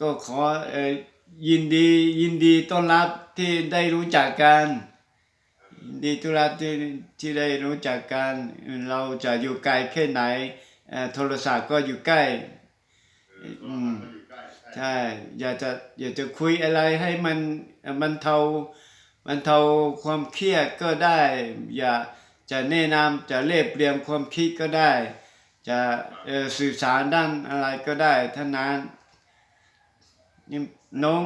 ก็ขอเอ่อยินดียินดีต้อนรับที่ได้รู้จักกันยินดีต้อนรับที่ที่ได้รู้จักกัน เราจะอยู่ไกลแค่ไหนโทรศัพท์ก็อยู่ใกล้อืมใช่อยากจะอยากจะคุยอะไรให้มันมันเทามันเทาความเครียดก็ได้ อย่าจะแนะนำจะเรียบเรียงความคิดก็ได้ จะเอ่อสื่อสารด้านอะไรก็ได้ท่านั้น นี่น้อง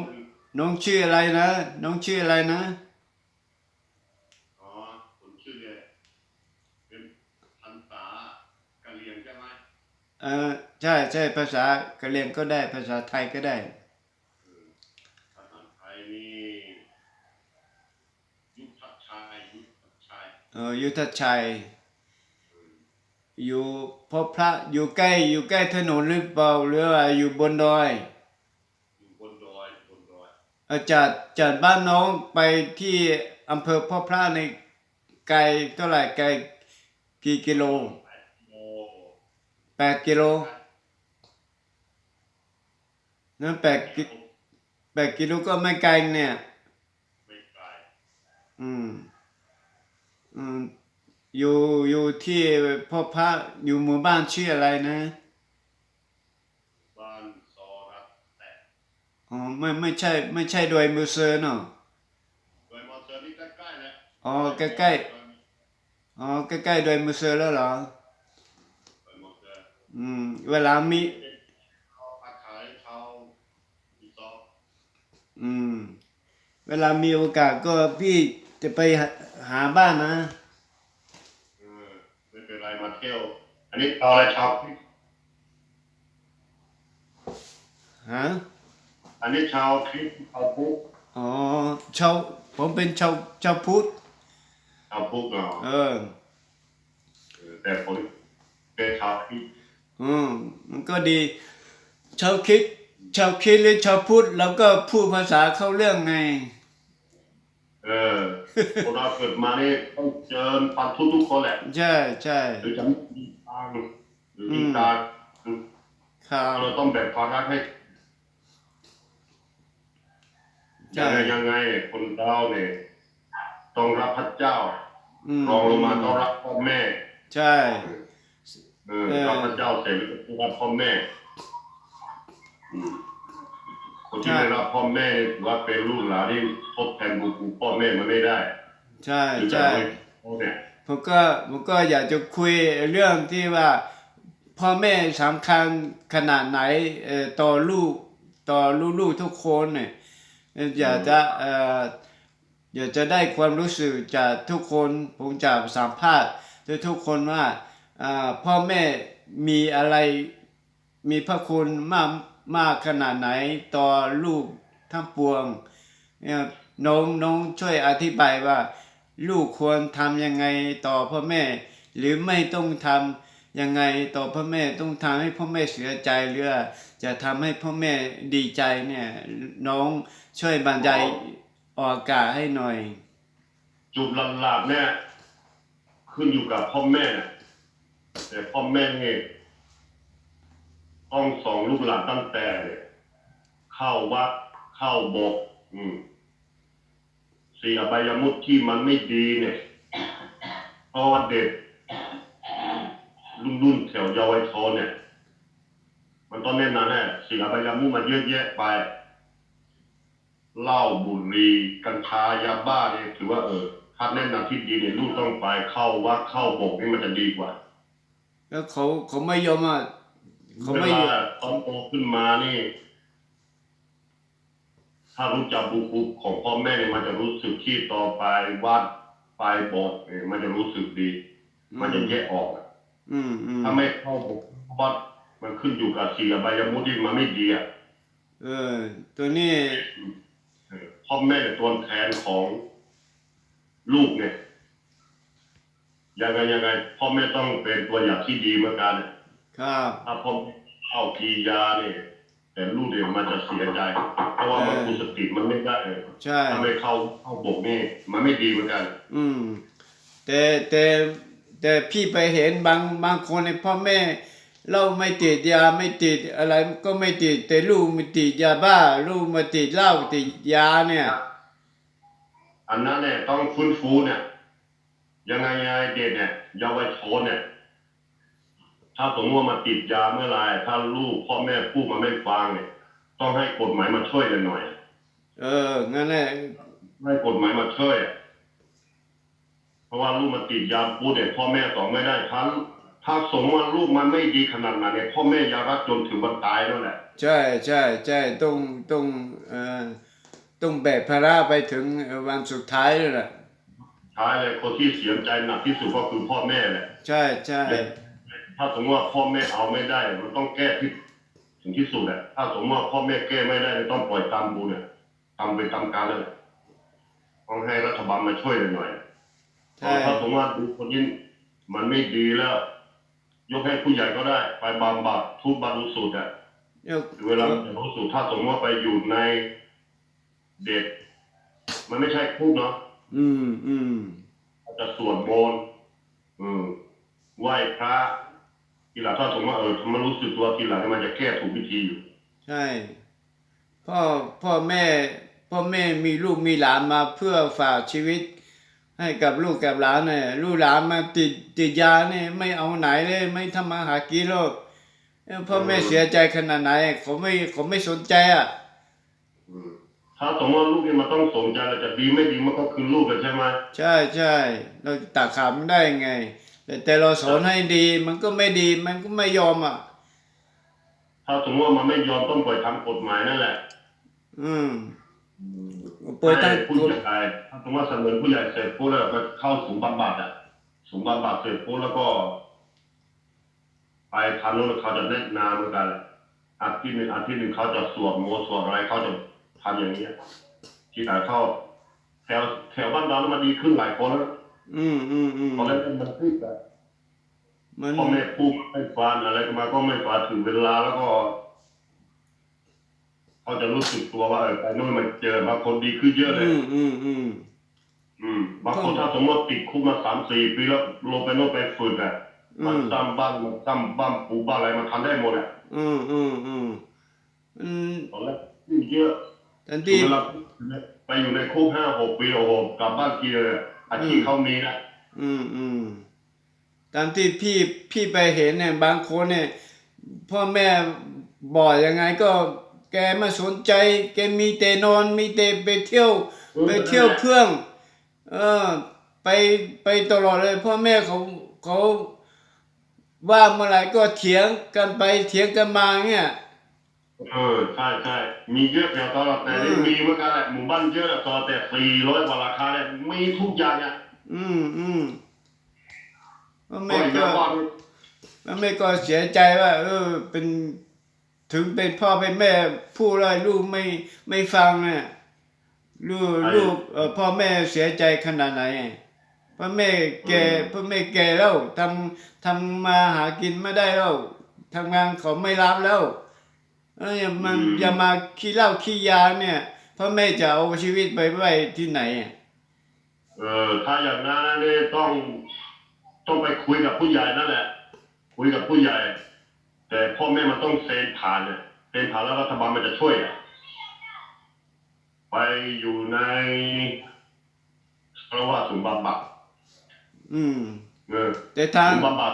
น้องชื่ออะไรนะ น้องชื่ออะไรนะอ๋อผมชื่อเนี่ยเป็นพันษากะเหรียงใช่ไหมเออใช่ใช่ภาษากะเหรี่ยงก็ได้ภาษาไทยก็ได้ภาษาไทยนี่ยุทธชัยยุทธชัยเออยุทธชัยอยู่พบพระอยู่ใกล้อยู่ใกล้ถนนหรือเปล่าหรือว่าอยู่บนดอยอยู่บนดอยบนดอย เอ่อ จากจากบ้านน้องไปที่อำเภอพ่อพระในไกลเท่าไหร่ไกลกี่กิโลแปดโมแปดกิโลนั่นแปดกิแปดกิโลก็ไม่ไกลเนี่ยไม่ไกลอืมอืมอยู่อยู่ที่พ่อพระอยู่หมู่บ้านชื่ออะไรนะ บ้านซอรัตแตะ อ๋อไม่ไม่ใช่ไม่ใช่ดอยมือเซอร์เนาะโดยมอเตอร์นี่ใกล้ๆนะอ๋อใกล้อ๋อใกล้ๆดอยมือเซอร์แล้วเหรอโดยมอเตอร์อืมเวลามีเขาอาขายเขาอีซออืม เวลามีโอกาสก็พี่จะไปหาหาบ้านนะเออไม่เป็นไรมาเที่ยว อันนี้ชาวอะไรชาวคริสต์ฮะ อันนี้ชาวคริสต์ชาวพุทธอ๋อชาวผมเป็นชาวชาวพุทธชาวพุทธเนาะเออเออแต่ผมเป็นชาวคริสต์อืมมันก็ดี ชาวคริดชาวคริดหรือชาวพุทธเราก็พูดภาษาเข้าเรื่องไง เออคนเราเกิดมานี่ต้องเจอปันทุกทุกคนแหละใช่ใช่หรือจะมีทางหรือมีตาคือครับเราต้องแบ่งความรักให้ ใช่ยังไงยังไงเนี่ยคนเราเนี่ยต้องรับพระเจ้าอืมรองลงมาต้องรับพ่อแม่ ใช่เออเออรับพระเจ้าเสร็จแล้วก็ต้องรับพ่อแม่อืมคนที่ใช่ไม่รับพ่อแม่ถือว่าเป็นลูกหลานที่ทดแทนบุญคุณพ่อแม่มันไม่ได้ ใช่หรือจะใช่ให้พ่อเนี่ยผมก็ผมก็อยากจะคุยเรื่องที่ว่าพ่อแม่สำคัญขนาดไหนเอ่อต่อลูกต่อลูกๆทุกคนเนี่ยเอยากจะเอ่ออยากจะได้ความรู้สึกจากทุกคนผมจะสัมภาษณ์ทุกคนว่าอ่าพ่อแม่มีอะไรมีพระคุณมากมากขนาดไหนต่อลูกทั้งปวงเนี่ยน้องน้องช่วยอธิบายว่า ลูกควรทำยังไงต่อพ่อแม่ หรือไม่ต้องทำยังไงต่อพ่อแม่ต้องทำให้พ่อแม่เสียใจหรือว่าจะทำให้พ่อแม่ดีใจเนี่ยน้อง ช่วยบรรยายออกอากาศให้หน่อยจุดหลักๆเนี่ยขึ้นอยู่กับพ่อแม่ แต่พ่อแม่เนี่ยต้องสอนลูกหลานตั้งแต่เนี่ยเข้าวัดเข้าโบสถ์อืมสี่อบายมุขที่มันไม่ดีเนี่ยเพราะว่าเด็กรุ่นรุ่นๆแถวเยาวชนเนี่ย มันต้องแน่นอนแน่สิ่งอบายมุขมันเยอะแยะไป เหล้าบุหรี่กัญชายาบ้าเนี่ยถือว่าเออถ้าแนะนำที่ดีเนี่ยลูกต้องไปเข้าวัดเข้าโบสถ์นี่มันจะดีกว่า แล้วเขาเขาไม่ยอมอะเขาเวไม่ยอลามตอนโตขึ้นมานี่ ถ้ารู้จักบุญคุณของพ่อแม่เนี่ยมันจะรู้สึกที่ต่อไปวัดไปโบสถ์เนี่ยมันจะรู้สึกดี มันจะแยกออกอะอืมอืมถ้าไม่เข้าโบสถ์วัดมันขึ้นอยู่กับศีลอบายมุขที่มันไม่ดีอะเออ ตัวนี้เออ พ่อแม่เนี่ยตัวแทนของลูกเนี่ยยังไงยังไงพ่อแม่ต้องเป็นตัวอย่างที่ดีเหมือนกันครับถ้าพ่อเข้ากียาเนี่ยแต่ลูกเดียวมันจะเสียใจ เพราะว่ามันคุมสติมันไม่ได้เออใช่ถ้าไม่เข้าเข้าบกนี่มันไม่ดีเหมือนกัน อืม แต่แต่แต่พี่ไปเห็นบางบางคนในพ่อแม่ เราไม่ติดยาไม่ติดอะไรก็ไม่ติด แต่ลูกมันติดยาบ้า ลูกมาติดเหล้าติดยาเนี่ย อันนั้นเนี่ยต้องฟื้นฟูเนี่ยยังไงยังไงเด็กเนี่ยเยาวชนเนี่ยถ้าสมมติว่ามาติดยาเมื่อไหรถ้าลูกพ่อแม่พูดมาไม่ฟังเนี่ย ต้องให้กฎหมายมาช่วยกันหน่อย เอองั้นแหละให้กฎหมายมาช่วยอะเพราะว่าลูกมันติดยาปุ๊บเนี่ยพ่อแม่สอนไม่ได้ทั้ง ถ้าสมมติว่าลูกมันไม่ดีขนาดนั้นเนี่ยพ่อแม่อยารักจนถึงวันตายนั่นแหละใช่ใช่ใช่ต้องต้องเอ่อต้องแบกภาระไปถึงวันสุดท้ายเลยแหละท้ายเลยคนที่เสียใจหนักที่สุดก็คือพ่อแม่แหละใช่ใช่ถ้าสมมติว่าพ่อแม่เอาไม่ได้ มันต้องแก้ที่ถึงที่สุดแหละถ้าสมมติว่าพ่อแม่แก้ไม่ได้ต้องปล่อยตามบุญเนี่ยทำไปตามการเลยต้องให้รัฐบาลมาช่วยหน่อยใช่ถ้าสมมติว่าดูคนนี้มันไม่ดีแล้ว ยกให้ผู้ใหญ่ก็ได้ ไปบำบัดทุบบรรลุสูตรอะยกเวลาบรรลุสูตรถ้าสมมติว่าไปอยู่ในเด็ก มันไม่ใช่คุกเนาะอืมอืมจะสวดมนต์อืมไหว้พระทีหลังถ้าสมมติว่าเออมันรู้สึกตัวทีหลังมันจะแก้ถูกวิธีอยู่ ใช่พ่อพ่อแม่พ่อแม่มีลูกมีหลานมาเพื่อฝากชีวิต ให้กับลูกกับหลานเนี่ยลูกหลานมาติดติดยาเนี่ยไม่เอาไหนเลยไม่ทำมาหากินหรอกเอ้าพ่อแม่เสียใจขนาดไหนเขาไม่เขาไม่สนใจอะอืมถ้าสมมติว่าลูกนี่มันต้องสนใจแล้วจะดีไม่ดีมันก็คือลูกเลยใช่ไหมใช่ใช่เราจะตักขามนได้ไง แต่แต่เราสอนให้ดีมันก็ไม่ดีมันก็ไม่ยอมอะถ้าสมมติว่ามันไม่ยอมต้องปล่อยทำกฎหมายนั่นแหละ อืมเปิดตั้งให้ผู้ใหญ่ถ้าสมมติว่าเสนอผู้ใหญ่เสร็จปุ๊บแล้วก็เข้าศูนย์บำบัดอะศูนย์บำบัดเสร็จปุ๊บแล้วก็ ไปทางโน้นเขาจะแนะนำเหมือนกันอาทิตย์หนึ่งอาทิตย์หนึ่งเขาจะสวดโมนต์สวดอะไรเขาจะทำอย่างนี้ยที่ไหนเข้าแถวแถวบ้านเรานี่มันดีขึ้นหลายคนแล้วอืมอืมอืมตอนแรกมันขึ้นแต่มันพ่อแม่พูดไม่ฟังอะไรก็มาก็ไม่ฟังถึงเวลาแล้วก็ เขาจะรู้สึกตัวว่าเออไปโน่นมันเจอบางคนดีขึ้นเยอะเลย อืมอืมอืมอืมบางคนถ้าสมมติติดคุกมาสามสี่ปีแล้วลงไปโน่นไปฝึกอะอืมันมซ้ำบ้านมันซ้ำบ้านปูบ้านอะไรมันทำได้หมดอะอืมอืมอืมอืมตอนแรกยิ่งเยอะทันถึทีงเวลาไปอยู่ในคุกห้าหกปีโอ้โหกลับบ้านทีเลยอาชีพเขามีนะอืมอืมตามที่พี่พี่ไปเห็นเนี่ยบางคนเนี่ยพ่อแม่บอกยังไงก็ แกไม่สนใจ แกมีแต่นอน มีแต่ไปเที่ยว ไปเที่ยวเพื่อง เออ ไปไปตลอดเลยพ่อแม่เขาเขาว่าเมื่อไหร่ก็เถียงกันไปเถียงกันมาเงี้ยเออใช่ใช่มีเยอะแถวตลาดแต่อืนี่มมีเหมือนกันแหละหมู่บ้านเยอะตลาดแต่สี่ร้อยกว่าราคาเนี่ยมีทุกอย่างอะอืมอืมพ่อก็แม่เยก็อะมากพ่อแม่ก็เสียใจว่า เออเป็น ถึงเป็นพ่อเป็นแม่พูดอะไรลูกไม่ไม่ฟังเนี่ยลูกลูกเออพ่อแม่เสียใจขนาดไหนพ่อแม่แก่พ่อแม่แก่แล้วทำทำมาหากินไม่ได้แล้วทำงานเขาไม่รับแล้วเอออย่ามันอย่ามาขี้เหล้าขี้ยาเนี่ยพ่อแม่จะเอาชีวิตไปไว้ที่ไหนอะเออถ้าอย่างนั้นเนี่ยต้องต้องไปคุยกับผู้ใหญ่นั่นแหละ คุยกับผู้ใหญ่ แต่พ่อแม่มันต้องเซ็นผ่านเนี่ยเซ็นผ่านแล้วรัฐบาลมันจะช่วยอะไปอยู่ในเพราะว่าศูนย์บำบัดอืมเออแต่ทางศูนย์บำบัด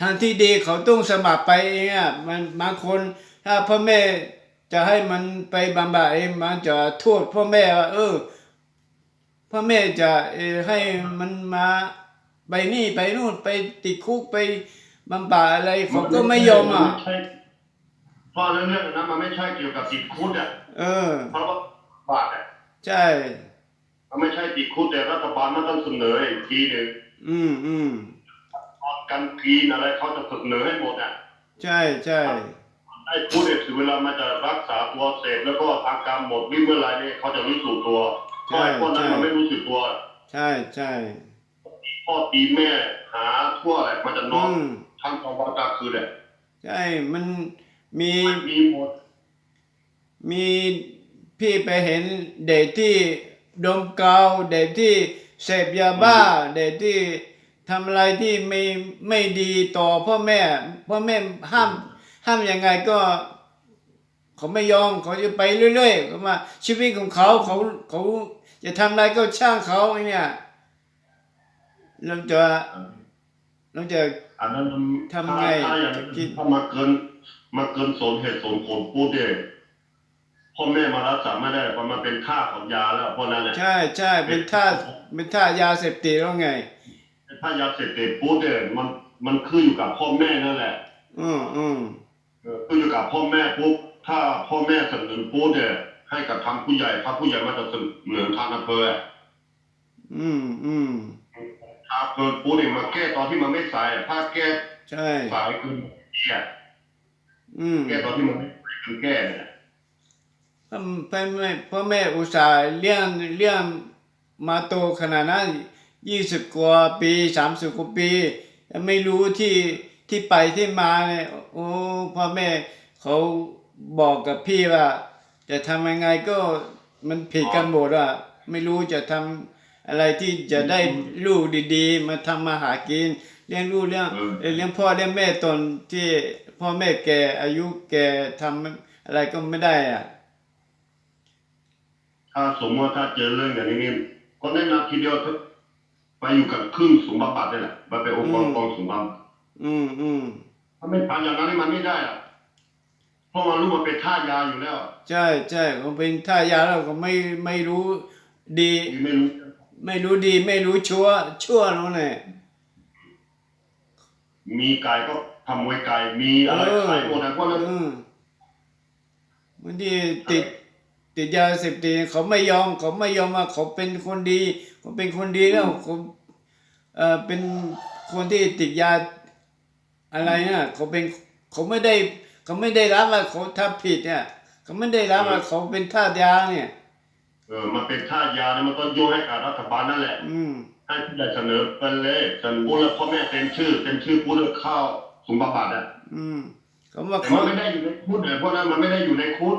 ทางที่ดีเขาต้องสมัครไปเองอะมันบางคน ถ้าพ่อแม่จะให้มันไปบำบัดเองมันจะโทษพ่อแม่ว่าเออพ่อแม่จะเออให้มันมาไปนี่ไปนู่นไปติดคุกไป บำบัดอะไรเขาก็ไม่ยอมอะนไใช่เพราะเรื่องนั้นมันไม่ใช่เกี่ยวกับติดคุกอะเออเพราะว่าบาทอะใช่มันไม่ใช่ติดคุกแต่รัฐบาลมันต้องเสนออีกทีหนึ่งอืมอืมตอนการกินอะไรเขาจะเสนอให้หมดอะใช่ใช่ไอ้ผู้เด็กถึงเวลามันจะรักษาตัวเสร็จแล้วก็อาการหมดวิ่งเมื่อไหรเนี่ยเขาจะรู้สึกตัวเพราะไอ้พวกนั้นมันไม่รู้สึกตัว ใช่ใช่พ่อตีแม่หาทั่วอะไรมันจะนออืนม ทั้งกลางวันกลางคืนเลยใช่มันมีมันมีหมด มีพี่ไปเห็นเด็กที่ดมกาวเด็กที่เสพยาบ้า เด็กที่ทำอะไรที่ไม่ไม่ดีต่อพ่อแม่พ่อแม่ห้าม ห้ามยังไงก็เขาไม่ยอมเขาจะไปเรื่อยๆเขามาชีวิตของเขาเขาเขาจะทำอะไรก็ช่างเขาเนี่ยเราจะ เราจะอันนั้นมันทำไงถ้าถ้าอย่างคิดถ้ามาเกินมาเกินสนเหตุสนผลปุ๊บเนี่ยพ่อแม่มารักษาไม่ได้เพราะมันเป็นค่าของยาแล้วเพราะนั้นเนี่ยใช่ใช่เป็นท่าเป็นท่ายาเสพติดแล้วไงถ้ายาเสพติดปุ๊บเนี่ยมันมันขึ้นอยู่กับพ่อแม่นั่นแหละ อืมอืมเออขึ้นอยู่กับพ่อแม่ปุ๊บถ้าพ่อแม่สนับสนุนปุ๊บเนี่ยให้กับทางผู้ใหญ่ถ้าผู้ใหญ่มาจะสนับสนุนทางอำเภออะอืมอืม ถ้าเกินปุ๊บเนี่ยมาแก้ตอนที่มันไม่สายอะถ้าแก้ใช่สายคือแก้อืมแก้ตอนที่มันไม่สายคือแก้เนี่ยพ่อพ่อแม่พ่อแม่อุตส่าห์เลี้ยงเลี้ยงมาโตขนาดนั้นยี่สิบกว่าปีสามสิบกว่าปียังไม่รู้ที่ที่ไปที่มาเนี่ยโอ้พ่อแม่เขาบอกกับพี่ว่า จะทำยังไงก็มันผิดกันหมดอะไม่รู้จะทำ อะไรที่จะได้ลูกดีๆ มาทำมาหากินเลี้ยงลูกเลี้ยงเออเอ่อเลี้ยงพ่อเลี้ยงแม่ตอนที่พ่อแม่แก่อายุแก่ทำอะไรก็ไม่ได้อะถ้าสมมติว่าถ้าเจอเรื่องอย่างนี้นี่ก็แนะนำทีเดียวเถอะไปอยู่กับครึ่งสูงบำบัดนี่แหละไปเป็นองค์กรอืมกองสูงบำบัดอืมอืมถ้าไม่ทำอย่างนั้นนี่มันไม่ได้อะเพราะมันรู้มันเป็นท่ายาอยู่แล้ว ใช่ใช่เขาเป็นท่ายาแล้วก็ไม่ไม่รู้ดีที่ไม่รู้ ไม่รู้ดีไม่รู้ชั่ว ชั่วนั่นแหละมีไก่ก็ทำมวยไก่มีอะไรเออขายหมดนะเพราะนั้นอืมบางทีติดติดยาเสพติดเขาไม่ยอมเขาไม่ยอมว่าเขาเป็นคนดีเขาเป็นคนดีแล้วเขาเอ่อเป็นคนที่ติดยาอะไรนะเขาเป็นเขาไม่ได้ เขาไม่ได้รับว่าเขาทำผิดเนี่ย เขาไม่ได้รับว่าเขาเป็นทาสยาเนี่ย เออมันเป็นท่ายาเนี่ยมันก็โยนให้กับรัฐบาลนั่นแหละ อืมให้ผู้ใหญ่เสนอไปเลยเสนอปุ๊บแล้วพ่อแม่เซ็นชื่อเซ็นชื่อปุ๊บแล้วเข้าสูงบำบัดอะอืมเขาว่าแต่เขามันไม่ได้อยู่ในคุกเลยเพราะนั้นมันไม่ได้อยู่ในคุก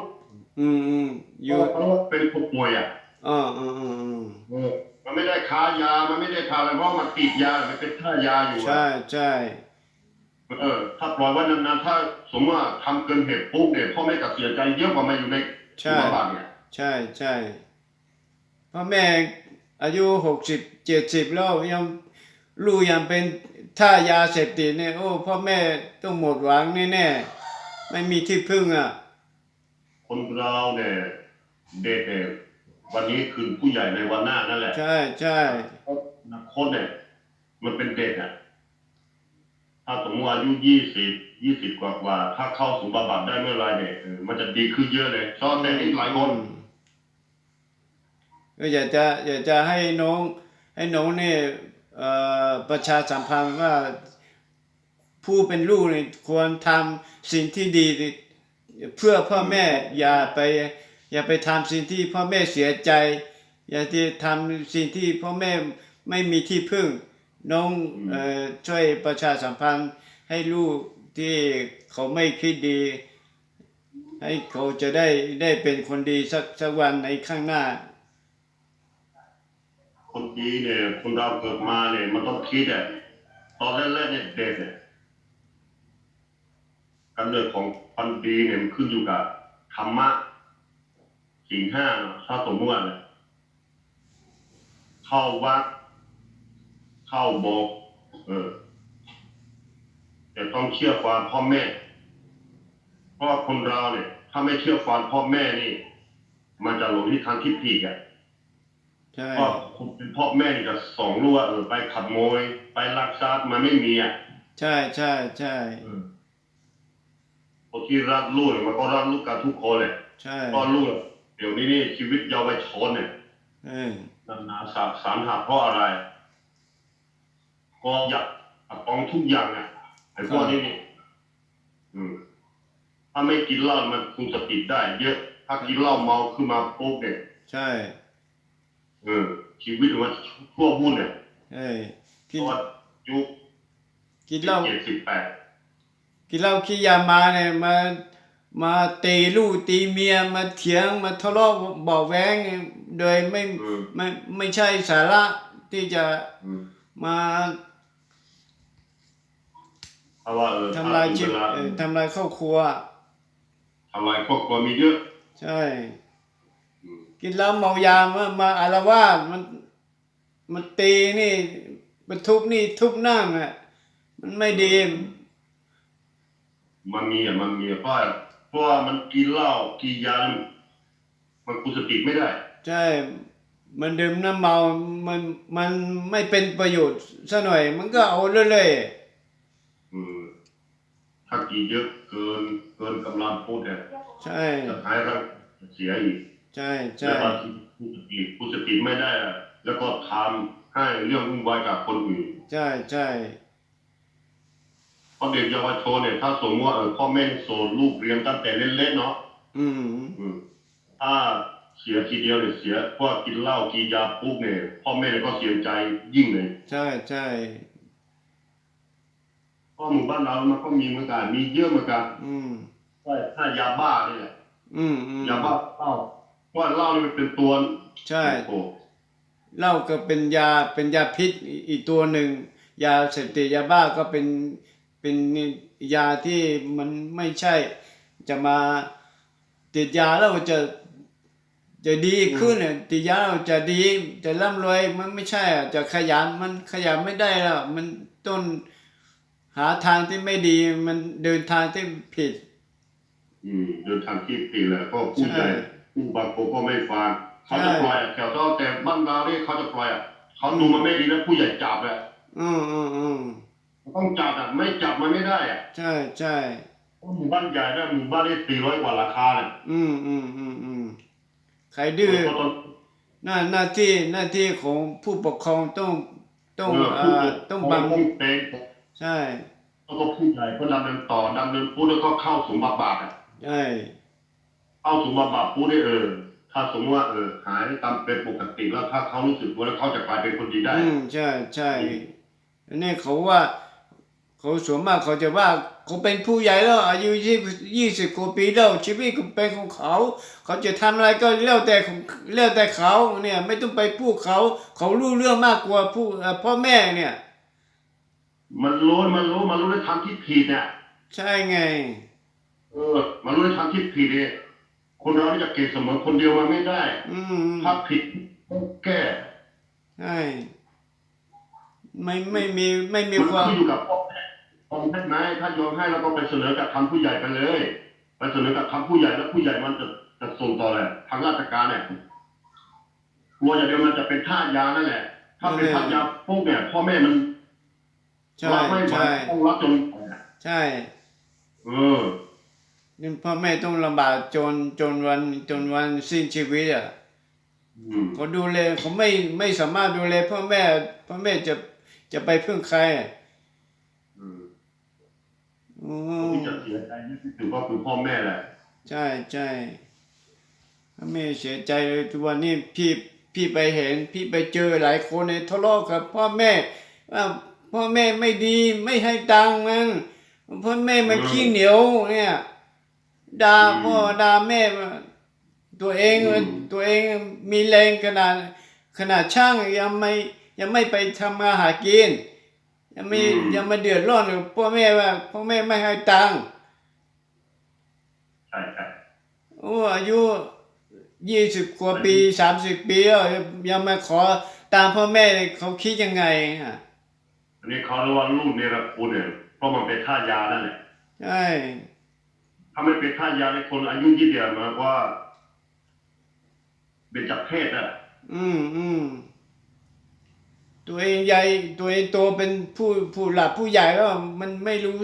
อืมอืมอยู่เพราะว่าเป็นคนป่วยอะอ่าอ่าอ่าอ่าเออมันไม่ได้ค้ายามันไม่ได้ทาอะไรเพราะมันติดยามันเป็นท่ายาอยู่อะ ใช่ใช่เออถ้าปล่อยไว้นานๆถ้าสมมติว่าทำเกินเหตุปุ๊บเนี่ยพ่อแม่ก็เสียใจเยอะกว่ามาอยู่ในใช่บำบัดเนี่ยใช่ใช่ พ่อแม่อายุหกสิบเจ็ดสิบแล้วยังลูกยังเป็นท่ายาเสพติดเนี่ยโอ้พ่อแม่ต้องหมดหวังแน่ๆไม่มีที่พึ่งอะ คนเราเนี่ยเด็กเนี่ยวันนี้คือผู้ใหญ่ในวันหน้านั่นแหละใช่ใช่เพราะอนาคตเนี่ยมันเป็นเด็กอะถ้าสมมติอายุยี่สิบยี่สิบกว่ากว่าๆถ้าเข้าสู่บำบัดได้เมื่อไรเนี่ยเออมันจะดีขึ้นเยอะเลยชอบแต่นี่หลายคน ก็อยากจะอยากจะให้น้องให้น้องเนี่ยประชาสัมพันธ์ว่าผู้เป็นลูกเนี่ยควรทำสิ่งที่ดีเพื่อพ่อแม่อย่าไปอย่าไปทำสิ่งที่พ่อแม่เสียใจ อย่าที่ทำสิ่งที่พ่อแม่ไม่มีที่พึ่ง น้องอช่วยประชาสัมพันธ์ให้ลูกที่เขาไม่คิดดี ให้เขาจะได้ได้เป็นคนดีสักสักวันในข้างหน้า คนดีเนี่ยคนเราเกิดมาเนี่ยมันต้องคิดอะตอนแรกๆเนี่ยเด็กเนี่ยกำเนิดของคนดีเนี่ยมันขึ้นอยู่กับธรรมะสี่ห้าเนอะถ้าสมมติว่าเนี่ยเข้าวัดเข้าโบสถ์เออแต่ต้องเชื่อฟังพ่อแม่ เพราะคนเราเนี่ย ถ้าไม่เชื่อฟังพ่อแม่นี่ มันจะหลงที่ทางที่ผิดอะ ใช่ก็คุณเป็นพ่อแม่นี่จะสองลูกว่าเออไปขับโมย ไปลักทรัพย์มันไม่มีอะใช่ใช่ใช่คนที่รักลูกเนี่ยมันก็รักลูกกันทุกคนเลยใช่ก็ลูกเดี๋ยวนี้นี่ชีวิตเยาวชนเนี่ยเออนานาสาสารหาเพราะอะไร ก็อยากปองทุกอย่างอะไอ้พวกนี้นี่อืมถ้าไม่กินเหล้ามันคุมสติได้ เยอะ ถ้ากินเหล้าเมาขึ้นมาปุ๊บเนี่ยใช่ เออชีวิตมันทั่ววุ่นเนี่ยเอ้ยเพกินราะว่ายุคกินเหล้าเจ็ดสิบแปดกินเหล้าขี้ยามาเนี่ยมามาตีลูกตีเมียมาเถียงมาทะเลาะเบอกแว้งโดยไม่อืมไม่ไม่ใช่สาระที่จะอืมมาเพราะว่าเออทำลายชีชีวิตเอ่อทำลายครอบครัวทำลายครอบครัวมีเยอะ ใช่อืม กินเหล้าเมายามามาอารวาสมันมันตีนี่มันทุบนี่ทุบนั่งอะมันไม่ดี มันมีอะมันมีอะเพราะเพราะว่ามันกินเหล้ากินยามันกุมสติไม่ได้ ใช่ มันดื่มน้ำเมามันมันไม่เป็นประโยชน์ซะหน่อย มันก็เอาเรื่อยอืมถ้ากินเยอะเกินเกินกำลังพูดเนี่ยๆใช่จะหายร่างเสียอีก ใช่ใช่แล้วบางทีกุสติกุสติไม่ได้อะแล้วก็ทำให้เรื่องวุ่นวายกับคนอื่น ใช่ใช่เพราะเด็กเยาวชนเนี่ยถ้าสมมติว่าเออพ่อแม่ส่งลูกเรียนตั้งแต่เล็กๆเนาะอืมอืมถ้าเสียทีเดียวเนี่ยเสียเพราะว่ากินเหล้ากินยาปุ๊บเนี่ยพ่อแม่เนี่ยก็เสียใจยิ่งเลย ใช่ใช่เพราะหมู่บ้านเรามันก็มีเหมือนกันมีเยอะเหมือนกันอืมใช่ถ้ายาบ้านี่แหละอืมอืมยาบ้าเหล้าเพราะ ว่าเหล้านี่มันเป็นตัวใช่โอ้โหเหล้าก็เป็นยาเป็นยาพิษอีอีกตัวหนึ่งยาเสพติดยาบ้าก็เป็นเป็นยาที่มันไม่ใช่จะมาติดยาแล้วจะจะดีขึ้นเนี่ยติดยาแล้วจะดีจะร่ำรวยมันไม่ใช่อะจะขยันมันขยันไม่ได้แล้วมันต้นหาทางที่ไม่ดีมันเดินทางที่ผิด อืมเดินทางที่ผิดแหละก็ผู้ใหญ่ ใช่ผู้บางคนก็ไม่ฟังเขาใช่จะปล่อยอะแถวเจ้าแต่บ้านเราเนี่ยเขาจะปล่อยอะเขาดูมันไม่ดีแล้วผู้ใหญ่จับแหละอืมอืมอืมต้องจับอะไม่จับมันไม่ได้อะใช่ใช่เพราะหมู่บ้านใหญ่นะหมู่บ้านได้สี่ร้อยกว่าราคาเนี่ยอืมอืมอืมอืมใครดื้อก็ต้องหน้าหน้าที่หน้าที่ของผู้ปกครองต้องต้องเออเอ่ผู้อปกต้องครบังต้องเป็นใช่แล้วก็ผู้ใหญ่ก็ดำเนินต่อดำเนินพูดแล้วก็เข้าสมบัติบาทอะใช่ เข้าสมบัติบาทพูดได้เออ ถ้าสมมติว่าเออหายตามเป็นปกติแล้วถ้าเขารู้สึกตัวแล้วเขาจะกลายเป็นคนดีได้ อืมใช่ใช่อันนี้เขาว่าเขาส่วนมากเขาจะว่าเขาเป็นผู้ใหญ่แล้ว อายุยี่ยี่สิบกว่าปีแล้วชีวิตก็เป็นของเขา เขาจะทำอะไรก็แล้วแต่ของแล้วแต่เขาเนี่ย ไม่ต้องไปพูดเขา เขารู้เรื่องมากกว่าผู้เอ่อพ่อแม่เนี่ย มันรู้มันรู้มันรู้ในทางที่ผิดเนี่ยใช่ไง เออ มันรู้ในทางที่ผิดเนี่ย คนเราที่จะเก่งเสมอคนเดียวมันไม่ได้อืมถ้าผิดต้องแก้ใช่ไม่ไม่มีไม่มีมันความขึ้นอยู่กับพ่อแม่พ่อแม่ไหมถ้ายอมให้เราก็ไปเสนอกับทางผู้ใหญ่ไปเลยไปเสนอกับทางผู้ใหญ่แล้วผู้ใหญ่มันจะจะส่งต่อแหละทางราชการเนี่ยกลัวอย่างเดียวมันจะเป็นท่ายานั่นแหละ ถ้าเป็นท่ายาพวกเนี่ยพ่อแม่มันใช่รับไม่ไหวใช่ต้องรับจนใช่ เออ นี่พ่อแม่ต้องลำบากจนจนวันจนวันสิ้นชีวิตอะอืมเขาดูแลเขาไม่ไม่สามารถดูแลพ่อแม่พ่อแม่จะจะไปพึ่งใครอะอืมอืคนมที่จะเสียใจที่สุดก็คือพ่อแม่แหละใช่ใช่พ่อแม่เสียใจเลยทุกวันนี้พี่พี่ไปเห็น พี่ไปเจอหลายคนในทะเลาะกับพ่อแม่ว่าพ่อแม่ไม่ดีไม่ให้ตังค์มันพ่อแม่มันขี้เหนียวเนี่ย ด่าพ่อด่าแม่ว่าตัวเองตัวเองมีแรงขนาดขนาดช่างยังไม่ยังไม่ไปทำมาหากินยังไม่ยังมาเดือดร้อนกับพ่อแม่ว่าพ่อแม่ไม่ให้ตังค์ใช่ใช่โอ้อายุยี่สิบกว่าปีสามสิบปีแล้วยังมาขอตามพ่อแม่เลยเขาคิดยังไงฮะอันนี้เขาเรียกว่าลูกเนรคุณเนี่ยเพราะมันเป็นท่ายานั่นแหละใช่ ถ้าไม่เป็นท่ายาในคนอายุยี่สิบเดียวมันว่าเป็นจับเพศอะ อืมอืมตัวเองใหญ่ตัวเองโตเป็นผู้ผู้หลักผู้ใหญ่แล้วมันไม่รู้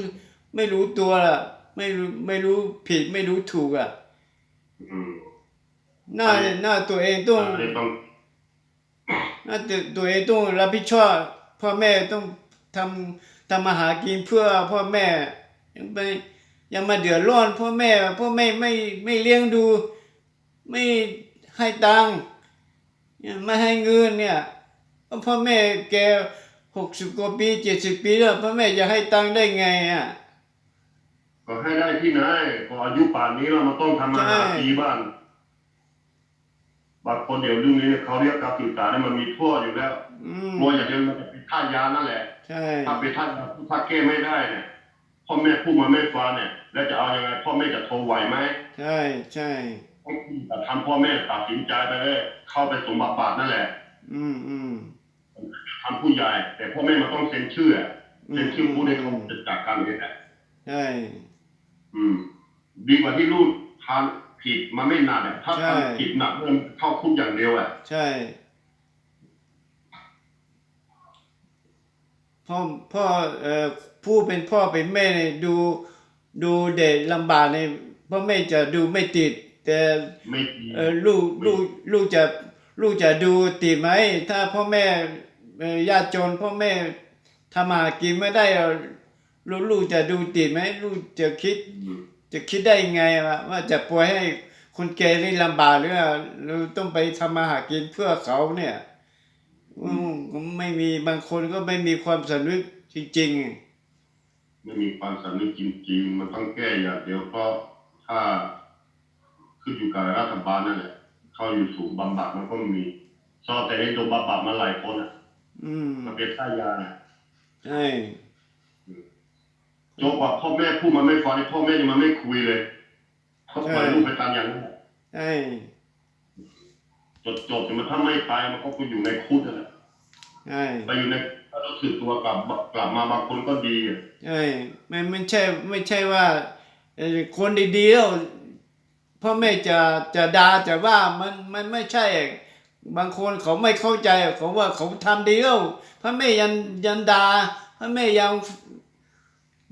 ไม่รู้ตัวละไม่รู้ไม่รู้ผิดไม่รู้ถูกอะอืมหน้าอันนี้หน้าตัวเองต้องอันนี้ต้องหน้าตัวตัวเองต้องรับผิดชอบพ่อแม่ต้องทำทำมาหากินเพื่อพ่อแม่ยังไป ยังมาเดือดร้อนพ่อแม่พ่อแม่ไม่ไม่เลี้ยงดู ไม่ให้ตังค์เนี่ยไม่ให้เงินเนี่ยพ่อแม่แกหกสิบกว่าปีเจ็ดสิบปีแล้วพ่อแม่จะให้ตังค์ได้ไงอะก็ให้ได้ที่ไหนก็อายุป่านนี้แล้วมันต้องทำมาหาใช่ปีบ้านบางคนเดี๋ยวเรื่องนี้เขาเรียกการศึกษาเนี่ยมันมีทั่วอยู่แล้วอืมกลัวอย่างเดียวมันจะเป็นท่ายานั่นแหละใช่ถ้าเป็นท่ายาถ้าแก้ไม่ได้เนี่ย พ่อแม่พูดมาไม่ฟังเนี่ย แล้วจะเอายังไงพ่อแม่จะทนไหวไหมใช่ใช่แต่ทำพ่อแม่ตัดสินใจไปเลยเข้าไปสมบัติบาทนั่นแหละ อืมอืมทำผู้ใหญ่ แต่พ่อแม่มันต้องเซ็นชื่ออะเซ็นชื่อผู้ได้เขาจะจัดการเองแหละใช่อืม ดีกว่าที่ลูกทำผิดมาไม่นานเนี่ยถ้าใช่ทำผิดหนักเริ่มเข้าคุกอย่างเดียวอะใช่ พ่อพ่อเอ่อผู้เป็นพ่อเป็นแม่เนี่ยดูดูเด็กลำบากเนี่ยพ่อแม่จะดูไม่ติด แต่ไม่ดีเออลูกลูกลูกจะลูกจะดูติดไหมถ้าพ่อแม่เอ่อยากจนพ่อแม่ทำมาหากินไม่ได้เอาลูกลูกจะดูติดไหมลูกจะคิดอืมจะคิดได้ยังไงว่าว่าจะปล่อยให้คนแก่นี่ลำบากหรือว่าเราต้องไปทำมาหากินเพื่อเขาเนี่ยอืม ก็ไม่มีบางคนก็ไม่มีความสำนึกจริงไม่มีความสำนึกจริง ๆ มันต้องแก้อย่างเดียวเพราะถ้าขึ้นอยู่กับรัฐบาลนั่นแหละเข้าอยู่สู่บำบัดมันก็มีซอแต่ในโดนบำบัดมาหลายคนอะๆอืมมันเป็นค่ายาน่ะใช่จนกว่าพ่อแม่พูดมันไม่ฟังนี่พ่อแม่ยังมันไม่คุยเลยเขาปล่อยลูกไปตามอย่างนั้นแหละใช่จดจบแต่มันถ้าไม่ตายมันก็ไปอยู่ในคุกนั่นแหละ ใช่ไปอยู่ในถ้ารู้สึกตัวกลับกลับมาบางคนก็ดีอะใช่ไม่ไม่ใช่ไม่ใช่ว่าเอ่อคนดีๆแล้วพ่อแม่จะจะด่าจะว่ามันมันไม่ใช่ บางคนเขาไม่เข้าใจเขาว่าเขาทำดีแล้วพ่อแม่ยังยังด่าพ่อแม่ยัง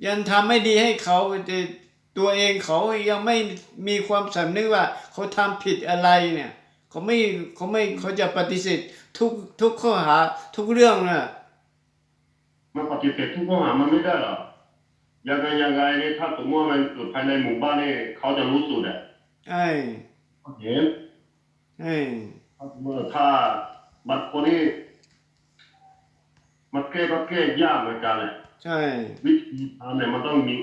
ยังทำไม่ดีให้เขาแต่ตัวเองเขายังไม่มีความสำนึกว่าเขาทำผิดอะไรเนี่ย เขาไม่เขาไม่เขาจะปฏิเสธ ทุกทุกข้อหา ทุกเรื่องน่ะมันปฏิเสธทุกข้อหามันไม่ได้หรอกยังไงยังไงนี่ถ้าสมมติว่ามันเกิดภายในหมู่บ้านนี่เขาจะรู้สุดอะใช่เขาเห็นใช่ถ้าสมมติว่าถ้าบางคนนี่มันแก้ก็แก้ยากเหมือนกันแหละใช่ วิธีทำเนี่ยมันต้องมี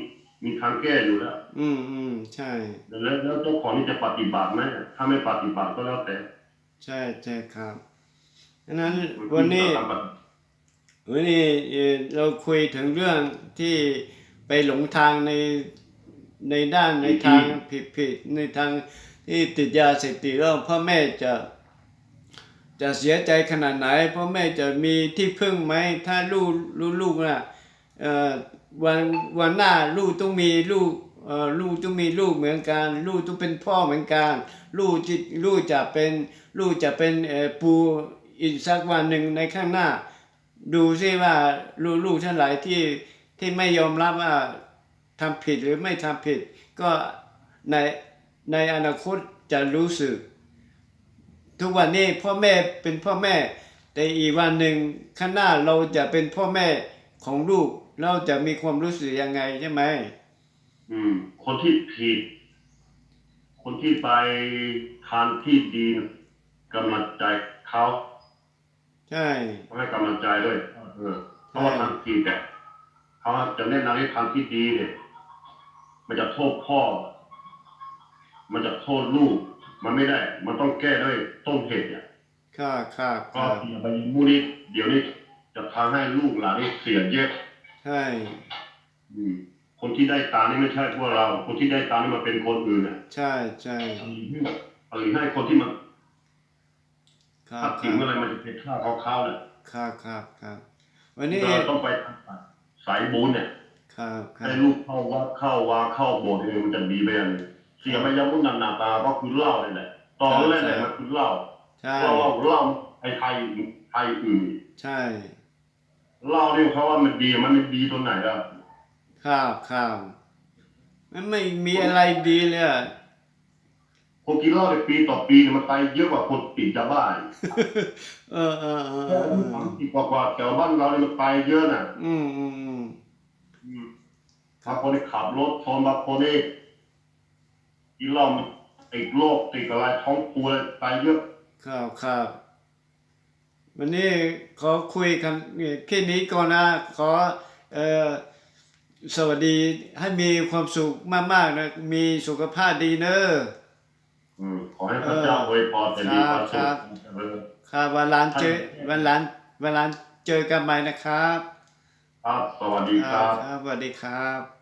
มีทางแก้อยู่แล้ว อืมอืมใช่ แล้วแล้วเจ้าของนี่จะปฏิบัติไหมถ้าไม่ปฏิบัติก็แล้วแต่ ใช่ใช่ครับ ดังนั้นวันนี้มัขึ้อยู่กับการปฏิบัติวันนี้เอ่อเราคุยถึงเรื่องที่ไปหลงทางในในด้านในทางผิดผิดในทางที่ติดยาเสพติดแล้วพ่อแม่จะจะเสียใจขนาดไหนพ่อแม่จะมีที่พึ่งไหมถ้าลูกลูกลูกน่ะเอ่อวันวันหน้าลูกต้องมีลูกเอ่อลูกต้องมีลูกเหมือนกัน ลูกต้องเป็นพ่อเหมือนกัน ลูกจิลูกจะเป็นลูกจะเป็นเอ่อปู อีกสักวันหนึ่งในข้างหน้า ดูซิว่าลูกลูกทั้งหลายที่ที่ไม่ยอมรับว่าทำผิดหรือไม่ทำผิด ก็ในในอนาคตจะรู้สึก ทุกวันนี้พ่อแม่เป็นพ่อแม่ แต่อีกวันหนึ่งข้างหน้าเราจะเป็นพ่อแม่ของลูก เราจะมีความรู้สึกยังไงใช่ไหมอืม คนที่ผิด คนที่ไปทานที่ดีกำลังใจเขา ใช่ต้องให้กำลังใจด้วยเออเพราะว่าทางผิดแต่เขาจะแนะนำให้ทางที่ดีเนี่ยมันจะโทษพ่อ มันจะโทษลูก มันไม่ได้ มันต้องแก้ด้วยต้นเหตุเนี่ยค่ะค่ะก็ค่ะอย่าไปมูนี้เดี๋ยวนี้จะทำให้ลูกหลานนี่เสียเยอะใช่อืมคนที่ได้ตานี่ไม่ใช่พวกเรา คนที่ได้ตานี่มันเป็นคนอื่นน่ะ ใช่ใช่หรือให้คนที่มัน ค่ะทัดถิค่ะงอะไรมันจะเป็นค่าเขาเขาเนี่ยค่ะค่ะค่ะวันนี้เราต้องไปสายบุญเนี่ยค่ะค่ะให้ลูกเข้าวัดเข้าวาเข้าโบสถ์เนี่ยมันจะดีไปอย่างนี้เสียไปยังมุ่งหนาตาก็คือเหล้าเลยแหละตอนแรกเนี่ยมันคือเหล้าใช่เหล้าเหล้าเหล้าไทยไทยไทยอื่นใช่เหล้าเนี่ยเขาว่ามันดีมันไม่ดีตรงไหนอะข้าวข้าวมันไม่มีอะไรดีเลยอะ คนกินเหล้าในปีต่อปีเนี่ยมันตายเยอะกว่าคนติดยาบ้าอีกเออเออเออแค่เออสามสิบกว่าๆแถวบ้านเราเนี่ยมันตายเยอะน่ะอืมอืมอืมอืมบางคนนี่ขับรถชนบางคนนี่กินเหล้ามันติดโรคติดอะไรท้องผูอะไรตายเยอะข้าวข้าววันนี้ขอคุยกันแค่นี้ก่อนนะ ขอเอ่อสวัสดีให้มีความสุขมากๆนะ มีสุขภาพดีเนอะ อืมขอให้พระเจ้าอวยพรแต่มีความสุครัขบเจริญครับวันหลานเจอวันหลานวันหลานเจอกันใหม่นะครับ ครับ สวัสดีครับครับสวัสดีครับ